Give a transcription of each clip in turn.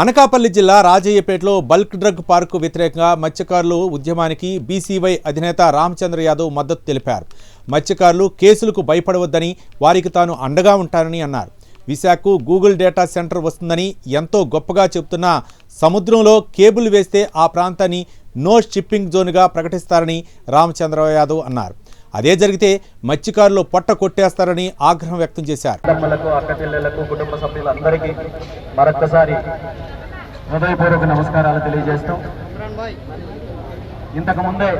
అనకాపల్లి జిల్లా రాజయ్యపేటలో bulk drug park వ్యతిరేకంగా మత్స్యకారులు ఉద్యమానికి బీసీవై అధినేత రామచంద్ర యాదవ్ మద్దతు తెలిపారు. మత్స్యకారులు కేసులకు భయపడవద్దని వారికి తాను అండగా ఉంటానని అన్నారు. విశాఖకు గూగుల్ డేటా సెంటర్ వస్తుందని ఎంతో గొప్పగా చెబుతున్న సముద్రంలో కేబుల్ వేస్తే ఆ ప్రాంతాన్ని నో షిప్పింగ్ జోన్గా ప్రకటిస్తారని రామచంద్ర యాదవ్ అన్నారు. అదే జరిగితే మత్స్యకారులు పొట్ట కొట్టేస్తారని ఆగ్రహం వ్యక్తం చేశారు. కుటుంబ సభ్యులందరికీ మరొక్కసారి హృదయపూర్వక నమస్కారాలు తెలియజేస్తూ ఇంతకు ముందే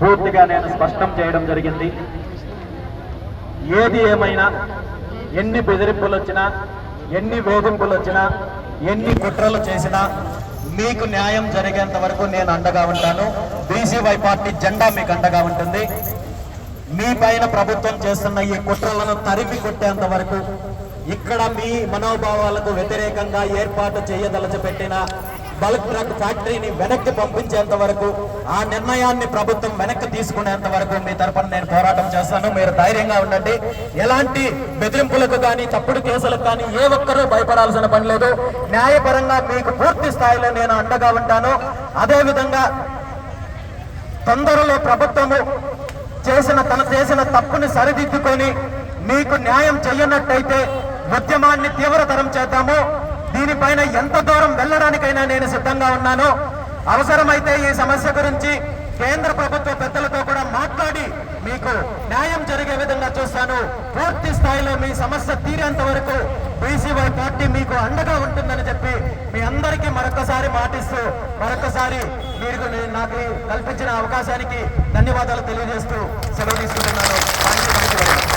పూర్తిగా నేను స్పష్టం చేయడం జరిగింది. ఏది ఏమైనా ఎన్ని బెదిరింపులు వచ్చినా ఎన్ని వేధింపులు వచ్చినా ఎన్ని కుట్రలు చేసినా మీకు న్యాయం జరిగేంత వరకు నేను అండగా ఉంటాను. బీసీవై పార్టీ జెండా మీకు అండగా ఉంటుంది. మీ పైన ప్రభుత్వం చేస్తున్న ఈ కుట్రలను తరిమి కొట్టేంత వరకు ఇక్కడ మీ మనోభావాలకు వ్యతిరేకంగా ఏర్పాటు చేయదలచపెట్టిన బల్క్ డ్రగ్ ఫ్యాక్టరీని వెనక్కి పంపించేంత వరకు ఆ నిర్ణయాన్ని ప్రభుత్వం వెనక్కి తీసుకునేంత వరకు మీ తరపున నేను పోరాటం చేస్తాను. మీరు ధైర్యంగా ఉండండి. ఎలాంటి బెదిరింపులకు కానీ తప్పుడు కేసులకు కానీ ఏ ఒక్కరూ భయపడాల్సిన పని లేదు. న్యాయపరంగా మీకు పూర్తి స్థాయిలో నేను అండగా ఉంటాను. అదేవిధంగా తొందరలో ప్రభుత్వము చేసిన తన చేసిన తప్పుని సరిదిద్దుకొని మీకు న్యాయం చెయ్యనట్టయితే ఉద్యమాన్ని తీవ్రతరం చేద్దాము. దీనిపైన ఎంత దూరం వెళ్ళడానికైనా నేను సిద్ధంగా ఉన్నాను. అవసరమైతే ఈ సమస్య గురించి కేంద్ర ప్రభుత్వ పెద్దలతో కూడా మాట్లాడి మీకు న్యాయం జరిగే విధంగా చూస్తాను. పూర్తి స్థాయిలో మీ సమస్య తీరేంత వరకు బీసీవై పార్టీ మీకు అండగా ఉంటుందని చెప్పి మీ అందరికీ మరొకసారి మాటిస్తూ మరొకసారి మీరు నాకు కల్పించిన అవకాశానికి ధన్యవాదాలు తెలియజేస్తూ సెలవు తీసుకుంటున్నాను.